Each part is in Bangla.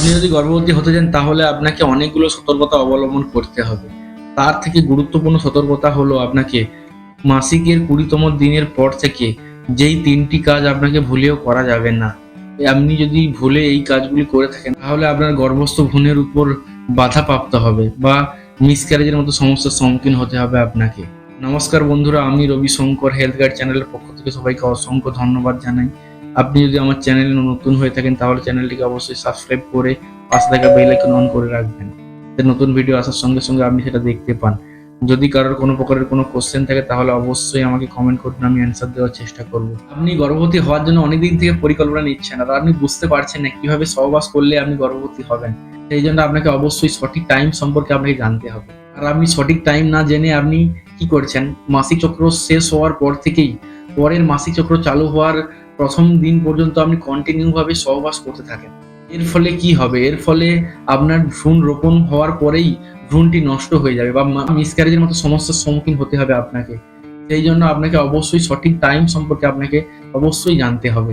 আপনি যদি গর্ভবতী হতে চান তাহলে আপনাকে অনেকগুলো সতর্কতা অবলম্বন করতে হবে। তার থেকে গুরুত্বপূর্ণ সতর্কতা হলো আপনাকে মাসিকের কুড়িতম দিনের পর থেকে যেই তিনটি কাজ আপনাকে ভুলেও করা যাবে না। আপনি যদি ভুলে এই কাজগুলি করে থাকেন, তাহলে আপনার গর্ভস্থ ভ্রূণের উপর বাধা প্রাপ্ত হবে বা মিসক্যারেজের মতো সমস্যার সম্মুখীন হতে হবে আপনাকে। নমস্কার বন্ধুরা, আমি রবি শঙ্কর হেলথ গাইড চ্যানেলের পক্ষ থেকে সবাইকে অসংখ্য ধন্যবাদ জানাই। আপনি যদি আমার চ্যানেলে নতুন হয়ে থাকেন, তাহলে চ্যানেলটিকে অবশ্যই সাবস্ক্রাইব করে পাশে থাকা বেল আইকন অন করে রাখবেন। নতুন ভিডিও আসার সঙ্গে সঙ্গে আপনি সেটা দেখতে পান। যদি কারোর কোনো প্রকারের কোনো কোশ্চেন থাকে, তাহলে অবশ্যই আমাকে কমেন্ট করুন, আমি অ্যান্সার দেওয়ার চেষ্টা করব। আপনি গর্ভবতী হওয়ার জন্য অনেক দিন থেকে পরিকল্পনা নিচ্ছেন আর আপনি বুঝতে পারছেন না কীভাবে সহবাস করলে আপনি গর্ভবতী হবেন। সেই জন্য আপনাকে অবশ্যই সঠিক টাইম সম্পর্কে আপনাকে জানতে হবে। আর আপনি সঠিক টাইম না জেনে আপনি কি করছেন? মাসিক চক্র শেষ হওয়ার পর থেকেই, পরের মাসিক চক্র চালু হওয়ার প্রথম দিন পর্যন্ত আপনি কন্টিনিউ ভাবে সহবাস করতে থাকেন। এর ফলে কি হবে? এর ফলে আপনার ভ্রূণ রোপণ হওয়ার পরেই ভ্রূণটি নষ্ট হয়ে যাবে বা মিসক্যারেজের মতো সমস্যার সম্মুখীন হতে হবে আপনাকে। সেই জন্য আপনাকে অবশ্যই সঠিক টাইম সম্পর্কে আপনাকে অবশ্যই জানতে হবে।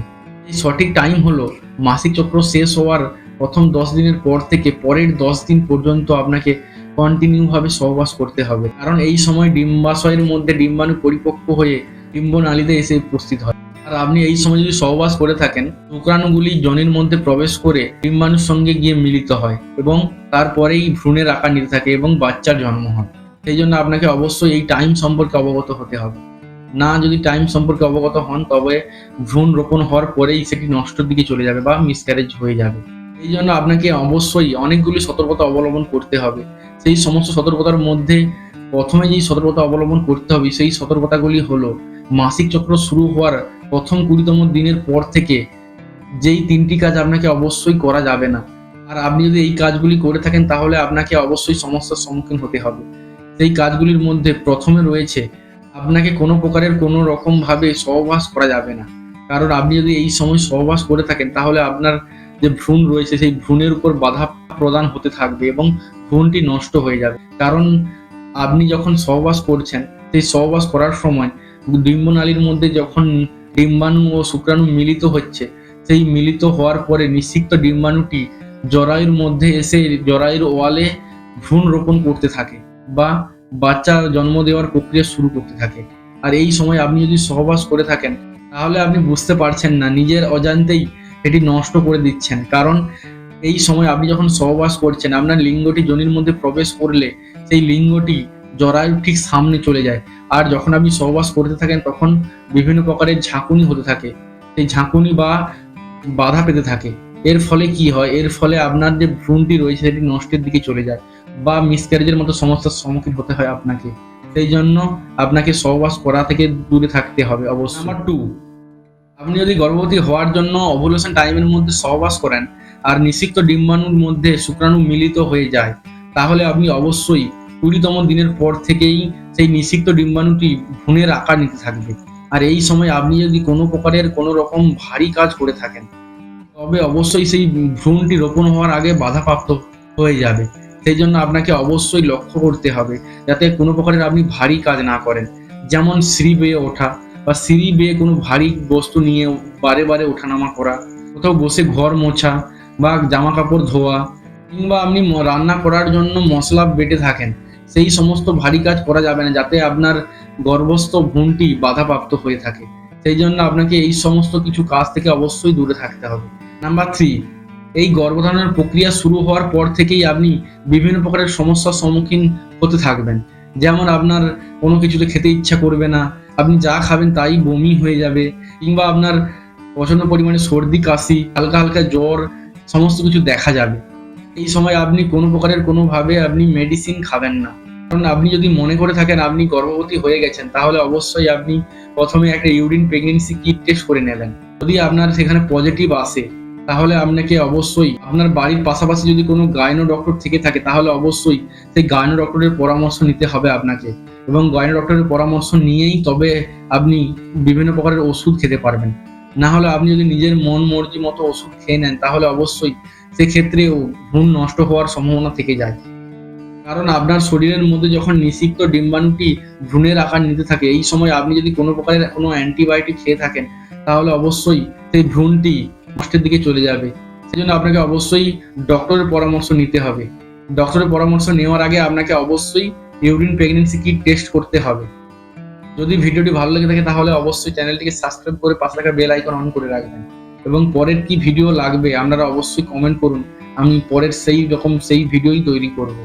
এই সঠিক টাইম হলো মাসিক চক্র শেষ হওয়ার প্রথম দশ দিনের পর থেকে পরের দশ দিন পর্যন্ত আপনাকে কন্টিনিউ ভাবে সহবাস করতে হবে। কারণ এই সময় ডিম্বাশয়ের মধ্যে ডিম্বাণু পরিপক্ক হয়ে ডিম্ব নালীতে এসে উপস্থিত হয়। আর আপনি এই সময় যদি সহবাস করে থাকেন, শুক্রাণুগুলি জনির মধ্যে প্রবেশ করে ডিম্বাণুর সঙ্গে গিয়ে মিলিত হয় এবং তারপরেই ভ্রূণের আকার নিতে থাকে এবং বাচ্চার জন্ম হয়। সেই জন্য আপনাকে অবশ্যই এই টাইম সম্পর্কে অবগত হতে হবে। না যদি টাইম সম্পর্কে অবগত হন, তবে ভ্রূণ রোপণ হওয়ার পরেই সেটি নষ্টর দিকে চলে যাবে বা মিসক্যারেজ হয়ে যাবে। এই জন্য আপনাকে অবশ্যই অনেকগুলি সতর্কতা অবলম্বন করতে হবে। সেই সমস্ত সতর্কতার মধ্যে প্রথমে যেই সতর্কতা অবলম্বন করতে হবে, সেই সতর্কতাগুলি হলো মাসিক চক্র শুরু হওয়ার প্রথম কুড়িতম দিনের পর থেকে যেই তিনটি কাজ আপনাকে অবশ্যই করা যাবে না। আর আপনি যদি এই কাজগুলি করে থাকেন, তাহলে আপনাকে অবশ্যই সমস্যার সম্মুখীন হতে হবে। সেই কাজগুলির মধ্যে প্রথমে রয়েছে, আপনাকে কোনো প্রকারের কোনো রকম ভাবে সহবাস করা যাবে না। কারণ আপনি যদি এই সময় সহবাস করে থাকেন, তাহলে আপনার যে ভ্রূণ রয়েছে, সেই ভ্রূণের উপর বাধা প্রদান হতে থাকবে এবং ভ্রূণটি নষ্ট হয়ে যাবে। কারণ আপনি যখন সহবাস করছেন, সেই সহবাস করার সময় ডিম্বনালীর মধ্যে যখন ডিম্বাণু ও শুক্রাণু মিলিত হচ্ছে। সেই মিলিত হওয়ার পরে নিষিক্ত ডিম্বাণুটি জরায়ুর মধ্যে এসে জরায়ুর ওয়ালে ভ্রূণ রোপণ করতে থাকে বা বাচ্চা জন্ম দেওয়ার প্রক্রিয়া শুরু করতে থাকে। আর এই সময় আপনি যদি সহবাস করে থাকেন, তাহলে আপনি বুঝতে পারছেন না, নিজের অজান্তেই এটি নষ্ট করে দিচ্ছেন। কারণ এই সময় আপনি যখন সহবাস করছেন, আপনার লিঙ্গটি জনির মধ্যে প্রবেশ করলে সেই লিঙ্গটি জরায়ুর ঠিক সামনে চলে যায়। আর যখন আপনি সহবাস করতে থাকেন তখন বিভিন্ন প্রকারের ঝাঁকুনি হতে থাকে। সেই ঝাঁকুনি বা বাধা পেতে থাকে। এর ফলে কি হয়? এর ফলে আপনার যে ভ্রূণটি রয়েছে সেটি নষ্টের দিকে চলে যায় বা মিসক্যারেজের মতো সমস্যার সম্মুখীন হতে হয় আপনাকে। সেই জন্য আপনাকে সহবাস করা থেকে দূরে থাকতে হবে অবশ্যই। নাম্বার টু আপনি যদি গর্ভবতী হওয়ার জন্য ওভুলেশন টাইমের মধ্যে সহবাস করেন আর নিষিক্ত ডিম্বাণুর মধ্যে শুক্রাণু মিলিত হয়ে যায় তাহলে আপনি অবশ্যই কুড়িতম দিনের পর থেকেই সেই নিষিক্ত ডিম্বাণুটি ভ্রূণের আকার নিতে থাকবে। আর এই সময় আপনি যদি কোনো প্রকারের কোনো রকম ভারী কাজ করে থাকেন, তবে অবশ্যই সেই ভ্রূণটি রোপণ হওয়ার আগে বাধাপ্রাপ্ত হয়ে যাবে। সেই জন্য আপনাকে অবশ্যই লক্ষ্য করতে হবে যাতে কোনো প্রকারের আপনি ভারী কাজ না করেন। যেমন সিঁড়ি বেয়ে ওঠা বা সিঁড়ি বেয়ে কোনো ভারী বস্তু নিয়ে বারে বারে ওঠানামা করা, কোথাও বসে ঘর মোছা বা জামা কাপড় ধোয়া কিংবা আপনি রান্না করার জন্য মশলা বেটে থাকেন। সেই সমস্ত ভারী কাজ করা যাবে না যাতে আপনার গর্ভস্থ ভ্রূণটি বাধাপ্রাপ্ত হয়ে থাকে। সেই জন্য আপনাকে এই সমস্ত কিছু কাজ থেকে অবশ্যই দূরে থাকতে হবে। নাম্বার থ্রি এই গর্ভধারণের প্রক্রিয়া শুরু হওয়ার পর থেকেই আপনি বিভিন্ন প্রকারের সমস্যার সম্মুখীন হতে থাকবেন। যেমন আপনার কোনো কিছুতে খেতে ইচ্ছা করবে না, আপনি যা খাবেন তাই বমি হয়ে যাবে, কিংবা আপনার প্রচণ্ড পরিমাণে সর্দি, কাশি, হালকা হালকা জ্বর, সমস্ত কিছু দেখা যাবে। এই সময় আপনি কোনো প্রকারের কোনোভাবে আপনি মেডিসিন খাবেন না। কারণ আপনি যদি মনে করে থাকেন আপনি গর্ভবতী হয়ে গেছেন, তাহলে অবশ্যই আপনি প্রথমে একটা ইউরিন প্রেগনেন্সি কিট টেস্ট করে নেবেন। যদি আপনার সেখানে পজিটিভ আসে, তাহলে আপনাকে অবশ্যই আপনার বাড়ির পাশাপাশি যদি কোনো গাইনো ডক্টর থেকে থাকে, তাহলে অবশ্যই সেই গাইনো ডক্টরের পরামর্শ নিতে হবে আপনাকে। এবং গাইনো ডক্টরের পরামর্শ নিয়েই তবে আপনি বিভিন্ন প্রকারের ওষুধ খেতে পারবেন। না হলে আপনি যদি নিজের মন মর্জি মতো ওষুধ খেয়ে নেন, তাহলে অবশ্যই সেক্ষেত্রেও ভ্রূণ নষ্ট হওয়ার সম্ভাবনা থেকে যায়। কারণ আপনার শরীরের মধ্যে যখন নিষিক্ত ডিম্বাণুটি ভ্রূণের আকার নিতে থাকে, এই সময় আপনি যদি কোনো প্রকারের কোনো অ্যান্টিবায়োটিক খেয়ে থাকেন, তাহলে অবশ্যই সেই ভ্রূণটি নষ্টের দিকে চলে যাবে। সেই জন্য আপনাকে অবশ্যই ডক্টরের পরামর্শ নিতে হবে। ডক্টরের পরামর্শ নেওয়ার আগে আপনাকে অবশ্যই ইউরিন প্রেগনেন্সি কিট টেস্ট করতে হবে। যদি ভিডিওটি ভালো লেগে থাকে তাহলে অবশ্যই চ্যানেলটিকে সাবস্ক্রাইব করে পাশে থাকা বেল আইকন অন করে রাখবেন। এবং পরের কি ভিডিও লাগবে আপনারা অবশ্যই কমেন্ট করুন। আমি পরের সেই রকম সেই ভিডিওই তৈরি করব।